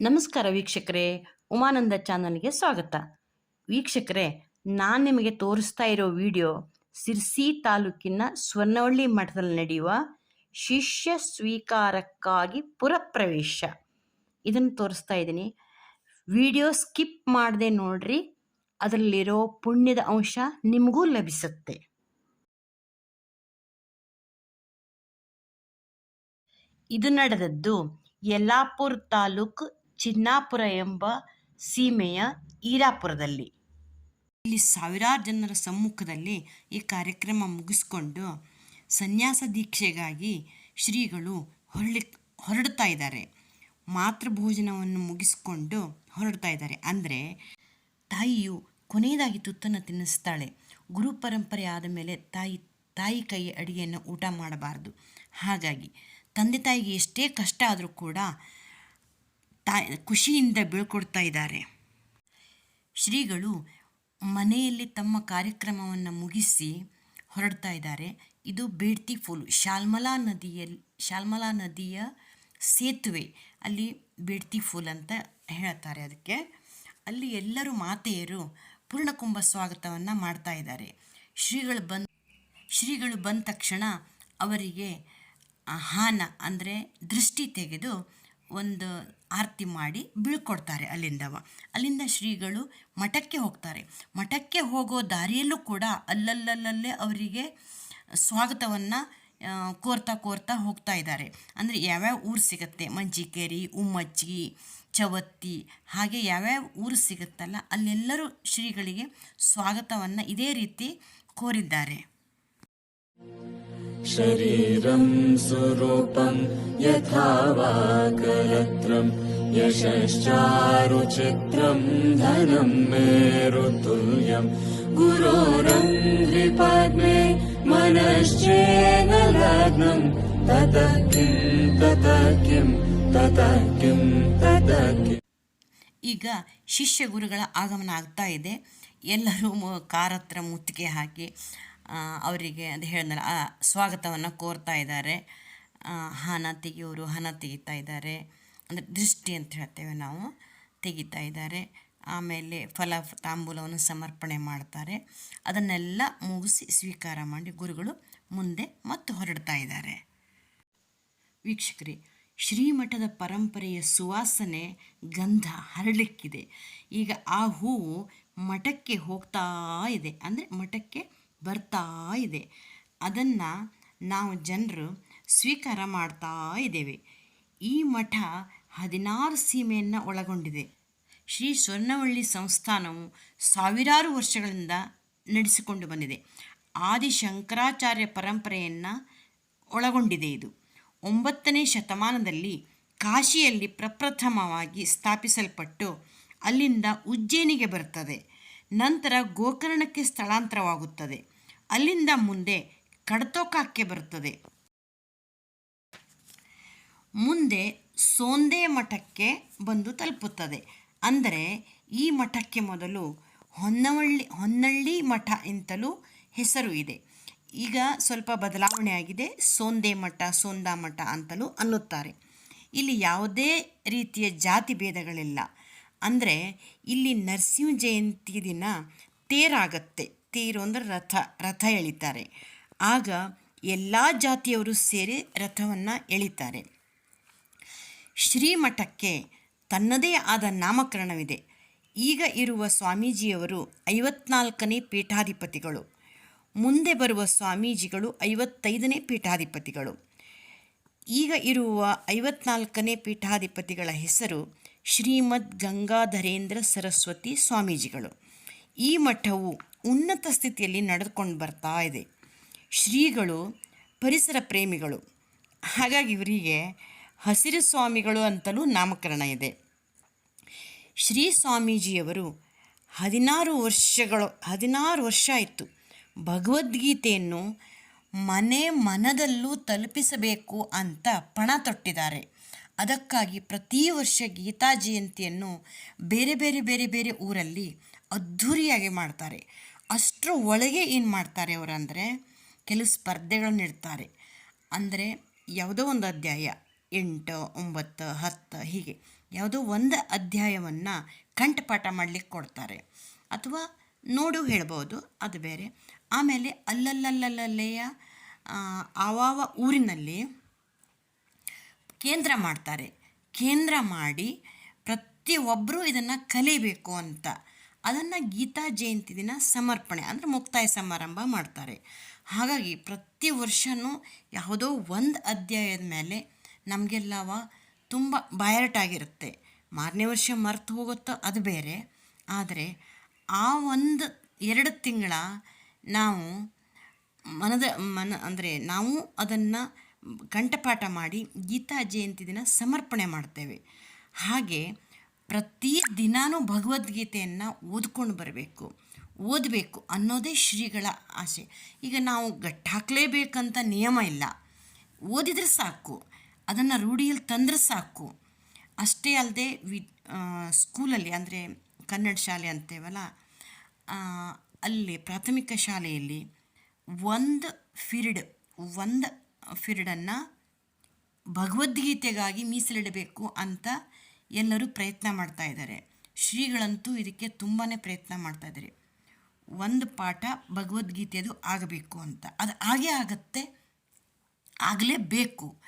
ನಮಸ್ಕಾರ ವೀಕ್ಷಕರೇ, ಉಮಾನಂದ ಚಾನಲ್ಗೆ ಸ್ವಾಗತ. ವೀಕ್ಷಕರೇ, ನಾನು ನಿಮಗೆ ತೋರಿಸ್ತಾ ಇರೋ ವಿಡಿಯೋ ಸಿರ್ಸಿ ತಾಲೂಕಿನ ಸ್ವರ್ಣವಳ್ಳಿ ಮಠದಲ್ಲಿ ನಡೆಯುವ ಶಿಷ್ಯ ಸ್ವೀಕಾರಕ್ಕಾಗಿ ಪುರಪ್ರವೇಶ. ಇದನ್ನು ತೋರಿಸ್ತಾ ಇದ್ದೀನಿ. ವಿಡಿಯೋ ಸ್ಕಿಪ್ ಮಾಡದೆ ನೋಡ್ರಿ, ಅದರಲ್ಲಿರೋ ಪುಣ್ಯದ ಅಂಶ ನಿಮಗೂ ಲಭಿಸುತ್ತೆ. ಇದು ನಡೆದದ್ದು ಯಲ್ಲಾಪುರ್ ತಾಲೂಕು ಚಿನ್ನಾಪುರ ಎಂಬ ಸೀಮೆಯ ಈರಾಪುರದಲ್ಲಿ. ಇಲ್ಲಿ ಸಾವಿರಾರು ಜನರ ಸಮ್ಮುಖದಲ್ಲಿ ಈ ಕಾರ್ಯಕ್ರಮ ಮುಗಿಸ್ಕೊಂಡು ಸನ್ಯಾಸ ದೀಕ್ಷೆಗಾಗಿ ಶ್ರೀಗಳು ಹೊರಳಿ ಹೊರಡ್ತಾ ಇದ್ದಾರೆ. ಮಾತೃಭೋಜನವನ್ನು ಮುಗಿಸ್ಕೊಂಡು ಹೊರಡ್ತಾ ಇದ್ದಾರೆ. ಅಂದರೆ ತಾಯಿಯು ಕೊನೆಯದಾಗಿ ತುತ್ತನ್ನು ತಿನ್ನಿಸ್ತಾಳೆ. ಗುರು ಪರಂಪರೆ ಆದ ಮೇಲೆ ತಾಯಿ ತಾಯಿ ಕೈ ಅಡಿಗೆಯನ್ನು ಊಟ ಮಾಡಬಾರದು. ಹಾಗಾಗಿ ತಂದೆ ತಾಯಿಗೆ ಎಷ್ಟೇ ಕಷ್ಟ ಆದರೂ ಕೂಡ ತಾಯಿ ಖುಷಿಯಿಂದ ಬೀಳ್ಕೊಡ್ತಾ ಇದ್ದಾರೆ. ಶ್ರೀಗಳು ಮನೆಯಲ್ಲಿ ತಮ್ಮ ಕಾರ್ಯಕ್ರಮವನ್ನು ಮುಗಿಸಿ ಹೊರಡ್ತಾ ಇದ್ದಾರೆ. ಇದು ಬೇಡ್ತಿ ಫೂಲ್. ಶಾಲ್ಮಲಾ ನದಿಯಲ್ಲಿ ಶಾಲ್ಮಲಾ ನದಿಯ ಸೇತುವೆ. ಅಲ್ಲಿ ಬೇಡ್ತಿ ಫೂಲ್ ಅಂತ ಹೇಳ್ತಾರೆ ಅದಕ್ಕೆ. ಅಲ್ಲಿ ಎಲ್ಲರೂ ಮಾತೆಯರು ಪೂರ್ಣಕುಂಭ ಸ್ವಾಗತವನ್ನು ಮಾಡ್ತಾ ಇದ್ದಾರೆ. ಶ್ರೀಗಳು ಬಂದ ಶ್ರೀಗಳು ಬಂದ ತಕ್ಷಣ ಅವರಿಗೆ ಹಾನ ಅಂದರೆ ದೃಷ್ಟಿ ತೆಗೆದು ಒಂದು ಆರತಿ ಮಾಡಿ ಬೀಳ್ಕೊಡ್ತಾರೆ ಅಲ್ಲಿಂದವ ಅಲ್ಲಿಂದ ಶ್ರೀಗಳು ಮಠಕ್ಕೆ ಹೋಗ್ತಾರೆ. ಮಠಕ್ಕೆ ಹೋಗೋ ದಾರಿಯಲ್ಲೂ ಕೂಡ ಅಲ್ಲಲ್ಲಲ್ಲೇ ಅವರಿಗೆ ಸ್ವಾಗತವನ್ನು ಕೋರ್ತಾ ಕೋರ್ತಾ ಹೋಗ್ತಾ ಇದ್ದಾರೆ. ಅಂದರೆ ಯಾವ್ಯಾವ ಊರು ಸಿಗುತ್ತೆ? ಮಂಜಿಕೇರಿ ಉಮ್ಮಚ್ಚಿ ಚವತ್ತಿ, ಹಾಗೆ ಯಾವ್ಯಾವ ಊರು ಸಿಗುತ್ತಲ್ಲ, ಅಲ್ಲೆಲ್ಲರೂ ಶ್ರೀಗಳಿಗೆ ಸ್ವಾಗತವನ್ನು ಇದೇ ರೀತಿ ಕೋರಿದ್ದಾರೆ. शरीरं सुरूपं यथा वा कलत्रं यशश्चारुचित्रं धनं मेरुतुल्यं गुरोरङ्घ्रिपद्मे मनश्चेन लग्नं ततः किं ततः किं ततः किं ततः किम् ಈಗ ಶಿಷ್ಯ ಗುರುಗಳ ಆಗಮನ ಆಗ್ತಾ ಇದೆ ಎಲ್ಲರೂ ಮು ಕಾರ್ ಹತ್ರ ಮುತ್ತಿಗೆ ಹಾಕಿ ಆ, ಅವರಿಗೆ ಅದು ಆ, ಸ್ವಾಗತವನ್ನು ಕೋರ್ತಾ ಇದ್ದಾರೆ. ಹಣ ತೆಗೆಯೋರು ಹಣ ತೆಗಿತಾ ಇದ್ದಾರೆ. ಅಂದರೆ ದೃಷ್ಟಿ ಅಂತ ಹೇಳ್ತೇವೆ ನಾವು. ತೆಗಿತಾ ಇದ್ದಾರೆ. ಆಮೇಲೆ ಫಲ ತಾಂಬೂಲವನ್ನು ಸಮರ್ಪಣೆ ಮಾಡ್ತಾರೆ. ಅದನ್ನೆಲ್ಲ ಮುಗಿಸಿ ಸ್ವೀಕಾರ ಮಾಡಿ ಗುರುಗಳು ಮುಂದೆ ಮತ್ತು ಹೊರಡ್ತಾ ಇದ್ದಾರೆ. ವೀಕ್ಷಕರೇ, ಶ್ರೀಮಠದ ಪರಂಪರೆಯ ಸುವಾಸನೆ ಗಂಧ ಹರಳಿಕ್ಕಿದೆ ಈಗ ಆ ಹೂವು ಮಠಕ್ಕೆ ಹೋಗ್ತಾ ಇದೆ. ಅಂದರೆ ಮಠಕ್ಕೆ ಬರ್ತಾ ಇದೆ. ಅದನ್ನು ನಾವು ಜನರು ಸ್ವೀಕಾರ ಮಾಡ್ತಾ ಇದ್ದೇವೆ. ಈ ಮಠ ಹದಿನಾರು ಸೀಮೆಯನ್ನು ಒಳಗೊಂಡಿದೆ. ಶ್ರೀ ಸ್ವರ್ಣವಳ್ಳಿ ಸಂಸ್ಥಾನವು ಸಾವಿರಾರು ವರ್ಷಗಳಿಂದ ನಡೆಸಿಕೊಂಡು ಬಂದಿದೆ. ಆದಿ ಶಂಕರಾಚಾರ್ಯ ಪರಂಪರೆಯನ್ನು ಒಳಗೊಂಡಿದೆ ಇದು. ಒಂಬತ್ತನೇ ಶತಮಾನದಲ್ಲಿ ಕಾಶಿಯಲ್ಲಿ ಪ್ರಪ್ರಥಮವಾಗಿ ಸ್ಥಾಪಿಸಲ್ಪಟ್ಟು ಅಲ್ಲಿಂದ ಉಜ್ಜಯಿನಿಗೆ ಬರ್ತದೆ. ನಂತರ ಗೋಕರ್ಣಕ್ಕೆ ಸ್ಥಳಾಂತರವಾಗುತ್ತದೆ. ಅಲ್ಲಿಂದ ಮುಂದೆ ಕಡತೋಕಾಕ್ಕೆ ಬರುತ್ತದೆ. ಮುಂದೆ ಸೋಂದೆ ಮಠಕ್ಕೆ ಬಂದು ತಲುಪುತ್ತದೆ. ಅಂದರೆ ಈ ಮಠಕ್ಕೆ ಮೊದಲು ಹೊನ್ನವಳ್ಳಿ, ಹೊನ್ನಳ್ಳಿ ಮಠ ಅಂತಲೂ ಹೆಸರು ಇದೆ. ಈಗ ಸ್ವಲ್ಪ ಬದಲಾವಣೆ ಆಗಿದೆ. ಸೋಂದೆ ಮಠ, ಸೋಂದಾ ಮಠ ಅಂತಲೂ ಅನ್ನುತ್ತಾರೆ. ಇಲ್ಲಿ ಯಾವುದೇ ರೀತಿಯ ಜಾತಿ ಭೇದಗಳಿಲ್ಲ. ಅಂದರೆ ಇಲ್ಲಿ ನರಸಿಂಹ ಜಯಂತಿ ದಿನ ತೇರಾಗತ್ತೆ. ತೇರು ಅಂದರೆ ರಥ ರಥ ಎಳಿತಾರೆ. ಆಗ ಎಲ್ಲ ಜಾತಿಯವರು ಸೇರಿ ರಥವನ್ನು ಎಳಿತಾರೆ. ಶ್ರೀಮಠಕ್ಕೆ ತನ್ನದೇ ಆದ ನಾಮಕರಣವಿದೆ. ಈಗ ಇರುವ ಸ್ವಾಮೀಜಿಯವರು ಐವತ್ನಾಲ್ಕನೇ ಪೀಠಾಧಿಪತಿಗಳು. ಮುಂದೆ ಬರುವ ಸ್ವಾಮೀಜಿಗಳು ಐವತ್ತೈದನೇ ಪೀಠಾಧಿಪತಿಗಳು. ಈಗ ಇರುವ ಐವತ್ನಾಲ್ಕನೇ ಪೀಠಾಧಿಪತಿಗಳ ಹೆಸರು ಶ್ರೀಮದ್ ಗಂಗಾಧರೇಂದ್ರ ಸರಸ್ವತಿ ಸ್ವಾಮೀಜಿಗಳು. ಈ ಮಠವು ಉನ್ನತ ಸ್ಥಿತಿಯಲ್ಲಿ ನಡೆದುಕೊಂಡು ಬರ್ತಾ ಇದೆ. ಶ್ರೀಗಳು, ಪರಿಸರ ಪ್ರೇಮಿಗಳು, ಹಾಗಾಗಿ ಇವರಿಗೆ ಹಸಿರು ಸ್ವಾಮಿಗಳು ಅಂತಲೂ ನಾಮಕರಣ ಇದೆ. ಶ್ರೀ ಸ್ವಾಮೀಜಿಯವರು ಹದಿನಾರು ವರ್ಷಗಳು, ಹದಿನಾರು ವರ್ಷ ಆಯಿತು ಭಗವದ್ಗೀತೆಯನ್ನು ಮನೆ ಮನದಲ್ಲೂ ತಲುಪಿಸಬೇಕು ಅಂತ ಪಣ ತೊಟ್ಟಿದ್ದಾರೆ. ಅದಕ್ಕಾಗಿ ಪ್ರತಿ ವರ್ಷ ಗೀತಾ ಜಯಂತಿಯನ್ನು ಬೇರೆ ಬೇರೆ ಬೇರೆ ಬೇರೆ ಊರಲ್ಲಿ ಅದ್ಧೂರಿಯಾಗಿ ಮಾಡ್ತಾರೆ. ಅಷ್ಟರ ಒಳಗೆ ಏನು ಮಾಡ್ತಾರೆ ಅವರಂದರೆ ಕೆಲವು ಸ್ಪರ್ಧೆಗಳನ್ನು ಇಡ್ತಾರೆ. ಅಂದರೆ ಯಾವುದೋ ಒಂದು ಅಧ್ಯಾಯ, ಎಂಟು, ಒಂಬತ್ತು, ಹತ್ತು, ಹೀಗೆ ಯಾವುದೋ ಒಂದು ಅಧ್ಯಾಯವನ್ನು ಕಂಠಪಾಠ ಮಾಡಲಿಕ್ಕೆ ಕೊಡ್ತಾರೆ. ಅಥವಾ ನೋಡು ಹೇಳ್ಬೋದು, ಅದು ಬೇರೆ. ಆಮೇಲೆ ಅಲ್ಲಲ್ಲಲ್ಲಲ್ಲೆಯ ಆವಾವ ಊರಿನಲ್ಲಿ ಕೇಂದ್ರ ಮಾಡ್ತಾರೆ. ಕೇಂದ್ರ ಮಾಡಿ ಪ್ರತಿಯೊಬ್ಬರೂ ಇದನ್ನು ಕಲಿಬೇಕು ಅಂತ. ಅದನ್ನು ಗೀತಾ ಜಯಂತಿ ದಿನ ಸಮರ್ಪಣೆ ಅಂದರೆ ಮುಕ್ತಾಯ ಸಮಾರಂಭ ಮಾಡ್ತಾರೆ. ಹಾಗಾಗಿ ಪ್ರತಿ ವರ್ಷವೂ ಯಾವುದೋ ಒಂದು ಅಧ್ಯಾಯದ ಮೇಲೆ ನಮಗೆಲ್ಲವ ತುಂಬ ಬಾಯರಟಾಗಿರುತ್ತೆ ಮಾರನೇ ವರ್ಷ ಮರ್ತು ಹೋಗುತ್ತೋ ಅದು ಬೇರೆ. ಆದರೆ ಆ ಒಂದು ಎರಡು ತಿಂಗಳ ನಾವು ಮನದ ಮನ ಅಂದರೆ ನಾವು ಅದನ್ನು ಕಂಠಪಾಠ ಮಾಡಿ ಗೀತಾ ಜಯಂತಿ ದಿನ ಸಮರ್ಪಣೆ ಮಾಡ್ತೇವೆ. ಹಾಗೆ ಪ್ರತಿ ದಿನಾನೂ ಭಗವದ್ಗೀತೆಯನ್ನು ಓದ್ಕೊಂಡು ಬರಬೇಕು. ಓದಬೇಕು ಅನ್ನೋದೇ ಶ್ರೀಗಳ ಆಸೆ. ಈಗ ನಾವು ಗಟ್ಟಾಕ್ಲೇಬೇಕಂತ ನಿಯಮ ಇಲ್ಲ. ಓದಿದರೆ ಸಾಕು, ಅದನ್ನು ರೂಢಿಯಲ್ಲಿ ತಂದರೆ ಸಾಕು. ಅಷ್ಟೇ ಅಲ್ಲದೆ ವಿ ಸ್ಕೂಲಲ್ಲಿ ಅಂದರೆ ಕನ್ನಡ ಶಾಲೆ ಅಂತೇವಲ್ಲ ಅಲ್ಲಿ ಪ್ರಾಥಮಿಕ ಶಾಲೆಯಲ್ಲಿ ಒಂದು ಫಿರ್ಡ್ ಒಂದು ಫಿರಿಡನ್ನು ಭಗವದ್ಗೀತೆಗಾಗಿ ಮೀಸಲಿಡಬೇಕು ಅಂತ ಎಲ್ಲರೂ ಪ್ರಯತ್ನ ಮಾಡ್ತಾ ಇದ್ದಾರೆ. ಶ್ರೀಗಳಂತೂ ಇದಕ್ಕೆ ತುಂಬಾ ಪ್ರಯತ್ನ ಮಾಡ್ತಾ ಇದ್ದಾರೆ. ಒಂದು ಪಾಠ ಭಗವದ್ಗೀತೆಯದು ಆಗಬೇಕು ಅಂತ. ಅದು ಹಾಗೇ ಆಗತ್ತೆ, ಆಗಲೇಬೇಕು.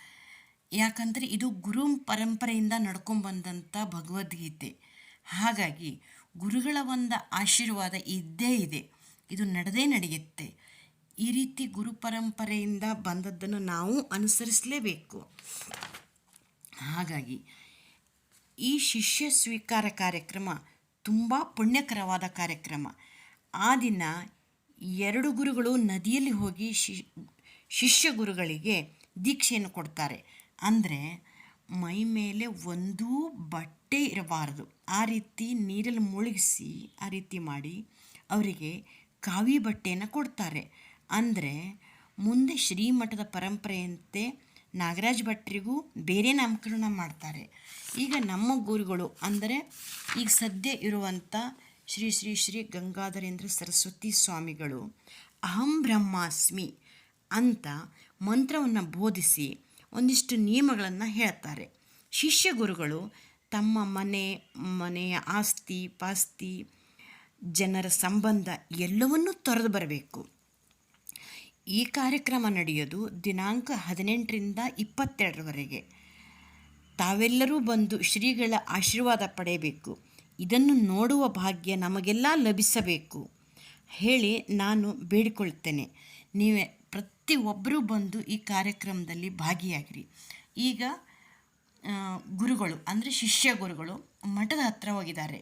ಯಾಕಂದರೆ ಇದು ಗುರು ಪರಂಪರೆಯಿಂದ ನಡ್ಕೊಂಡ್ಬಂದಂಥ ಭಗವದ್ಗೀತೆ. ಹಾಗಾಗಿ ಗುರುಗಳ ಒಂದು ಆಶೀರ್ವಾದ ಇದ್ದೇ ಇದೆ. ಇದು ನಡೆದೇ ನಡೆಯುತ್ತೆ. ಈ ರೀತಿ ಗುರು ಪರಂಪರೆಯಿಂದ ಬಂದದ್ದನ್ನು ನಾವು ಅನುಸರಿಸಲೇಬೇಕು. ಹಾಗಾಗಿ ಈ ಶಿಷ್ಯ ಸ್ವೀಕಾರ ಕಾರ್ಯಕ್ರಮ ತುಂಬ ಪುಣ್ಯಕರವಾದ ಕಾರ್ಯಕ್ರಮ. ಆ ದಿನ ಎರಡು ಗುರುಗಳು ನದಿಯಲ್ಲಿ ಹೋಗಿ ಶಿಷ್ಯ ಗುರುಗಳಿಗೆ ದೀಕ್ಷೆಯನ್ನು ಕೊಡ್ತಾರೆ. ಅಂದರೆ ಮೈ ಮೇಲೆ ಒಂದೂ ಬಟ್ಟೆ ಇರಬಾರದು. ಆ ರೀತಿ ನೀರಲ್ಲಿ ಮುಳುಗಿಸಿ ಆ ರೀತಿ ಮಾಡಿ ಅವರಿಗೆ ಕಾವಿ ಬಟ್ಟೆಯನ್ನು ಕೊಡ್ತಾರೆ. ಅಂದರೆ ಮುಂದೆ ಶ್ರೀಮಠದ ಪರಂಪರೆಯಂತೆ ನಾಗರಾಜ್ ಭಟ್ರಿಗೂ ಬೇರೆ ನಾಮಕರಣ ಮಾಡ್ತಾರೆ. ಈಗ ನಮ್ಮ ಗುರುಗಳು ಅಂದರೆ ಈಗ ಸದ್ಯ ಇರುವಂಥ ಶ್ರೀ ಶ್ರೀ ಶ್ರೀ ಗಂಗಾಧರೇಂದ್ರ ಸರಸ್ವತಿ ಸ್ವಾಮಿಗಳು ಅಹಂ ಬ್ರಹ್ಮಾಸ್ಮಿ ಅಂತ ಮಂತ್ರವನ್ನು ಬೋಧಿಸಿ ಒಂದಿಷ್ಟು ನಿಯಮಗಳನ್ನು ಹೇಳ್ತಾರೆ. ಶಿಷ್ಯ ಗುರುಗಳು ತಮ್ಮ ಮನೆ, ಮನೆಯ ಆಸ್ತಿ, ಪಾಸ್ತಿ, ಜನರ ಸಂಬಂಧ ಎಲ್ಲವನ್ನೂ ತೊರೆದು ಬರಬೇಕು. ಈ ಕಾರ್ಯಕ್ರಮ ನಡೆಯೋದು ದಿನಾಂಕ ಹದಿನೆಂಟರಿಂದ ಇಪ್ಪತ್ತೆರಡರವರೆಗೆ. ತಾವೆಲ್ಲರೂ ಬಂದು ಶ್ರೀಗಳ ಆಶೀರ್ವಾದ ಪಡೆಯಬೇಕು. ಇದನ್ನು ನೋಡುವ ಭಾಗ್ಯ ನಮಗೆಲ್ಲ ಲಭಿಸಬೇಕು. ಹೇಳಿ ನಾನು ಬೇಡಿಕೊಳ್ತೇನೆ. ನೀವೇ ಪ್ರತಿಯೊಬ್ಬರೂ ಬಂದು ಈ ಕಾರ್ಯಕ್ರಮದಲ್ಲಿ ಭಾಗಿಯಾಗಿರಿ. ಈಗ ಗುರುಗಳು, ಅಂದರೆ ಶಿಷ್ಯ ಗುರುಗಳು ಮಠದ ಹತ್ರ ಹೋಗಿದ್ದಾರೆ.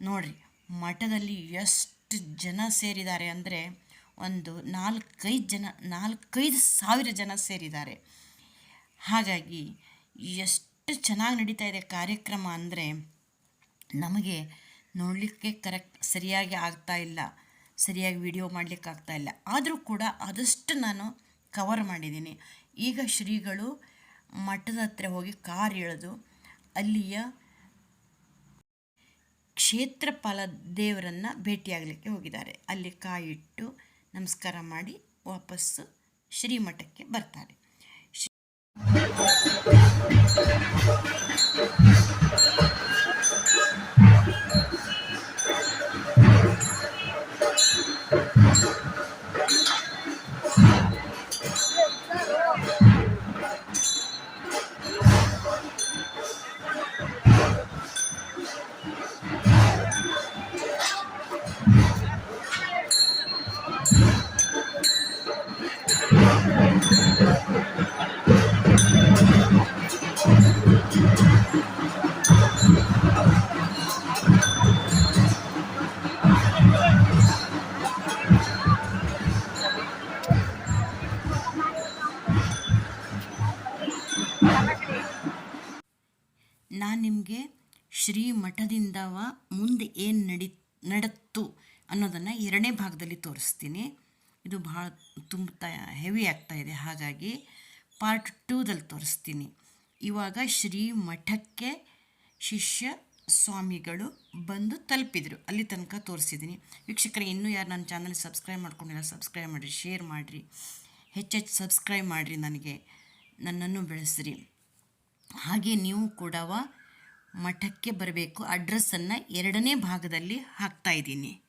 ನೋಡ್ರಿ, ಮಠದಲ್ಲಿ ಎಷ್ಟು ಜನ ಸೇರಿದ್ದಾರೆ ಅಂದರೆ ಒಂದು ನಾಲ್ಕೈದು ಜನ, ನಾಲ್ಕೈದು ಸಾವಿರ ಜನ ಸೇರಿದ್ದಾರೆ. ಹಾಗಾಗಿ ಎಷ್ಟು ಚೆನ್ನಾಗಿ ನಡೀತಾ ಇದೆ ಕಾರ್ಯಕ್ರಮ ಅಂದರೆ ನಮಗೆ ನೋಡಲಿಕ್ಕೆ ಕರೆಕ್ಟ್ ಸರಿಯಾಗಿ ಆಗ್ತಾ ಇಲ್ಲ. ಸರಿಯಾಗಿ ವಿಡಿಯೋ ಮಾಡಲಿಕ್ಕೆ ಆಗ್ತಾ ಇಲ್ಲ. ಆದರೂ ಕೂಡ ಆದಷ್ಟು ನಾನು ಕವರ್ ಮಾಡಿದ್ದೀನಿ. ಈಗ ಶ್ರೀಗಳು ಮಠದ ಹತ್ರ ಹೋಗಿ ಕಾರ್ ಎಳೆದು ಅಲ್ಲಿಯ ಕ್ಷೇತ್ರಪಾಲ ದೇವರನ್ನು ಭೇಟಿಯಾಗಲಿಕ್ಕೆ ಹೋಗಿದ್ದಾರೆ. ಅಲ್ಲಿ ಕಾಯಿಟ್ಟು ನಮಸ್ಕಾರ ಮಾಡಿ ವಾಪಸ್ಸು ಶ್ರೀಮಠಕ್ಕೆ ಬರ್ತಾರೆ. ನಾನು ನಿಮಗೆ ಶ್ರೀ ಮಠದಿಂದವ ಮುಂದೆ ಏನು ನಡಿ, ನಡತ್ತು ಅನ್ನೋದನ್ನು ಎರಡನೇ ಭಾಗದಲ್ಲಿ ತೋರಿಸ್ತೀನಿ. ಇದು ಭಾಳ ತುಂಬ ಹೆವಿ ಆಗ್ತಾ ಇದೆ. ಹಾಗಾಗಿ ಪಾರ್ಟ್ ಟೂದಲ್ಲಿ ತೋರಿಸ್ತೀನಿ. ಇವಾಗ ಶ್ರೀ ಮಠಕ್ಕೆ ಶಿಷ್ಯ ಸ್ವಾಮಿಗಳು ಬಂದು ತಲುಪಿದರು. ಅಲ್ಲಿ ತನಕ ತೋರಿಸಿದ್ದೀನಿ ವೀಕ್ಷಕರೇ, ಇನ್ನೂ ಯಾರು ನನ್ನ ಚಾನಲ್ ಸಬ್ಸ್ಕ್ರೈಬ್ ಮಾಡ್ಕೊಂಡಿಲ್ಲ ಸಬ್ಸ್ಕ್ರೈಬ್ ಮಾಡಿರಿ ಶೇರ್ ಮಾಡಿರಿ. ಹೆಚ್ಚೆಚ್ಚು ಸಬ್ಸ್ಕ್ರೈಬ್ ಮಾಡಿರಿ ನನಗೆ. ನನ್ನನ್ನು ಬೆಳೆಸ್ರಿ. ಹಾಗೆ ನೀವು ಕೂಡ ಮಠಕ್ಕೆ ಬರಬೇಕು. ಅಡ್ರೆಸ್ಸನ್ನು ಎರಡನೇ ಭಾಗದಲ್ಲಿ ಹಾಕ್ತಾ ಇದ್ದೀನಿ.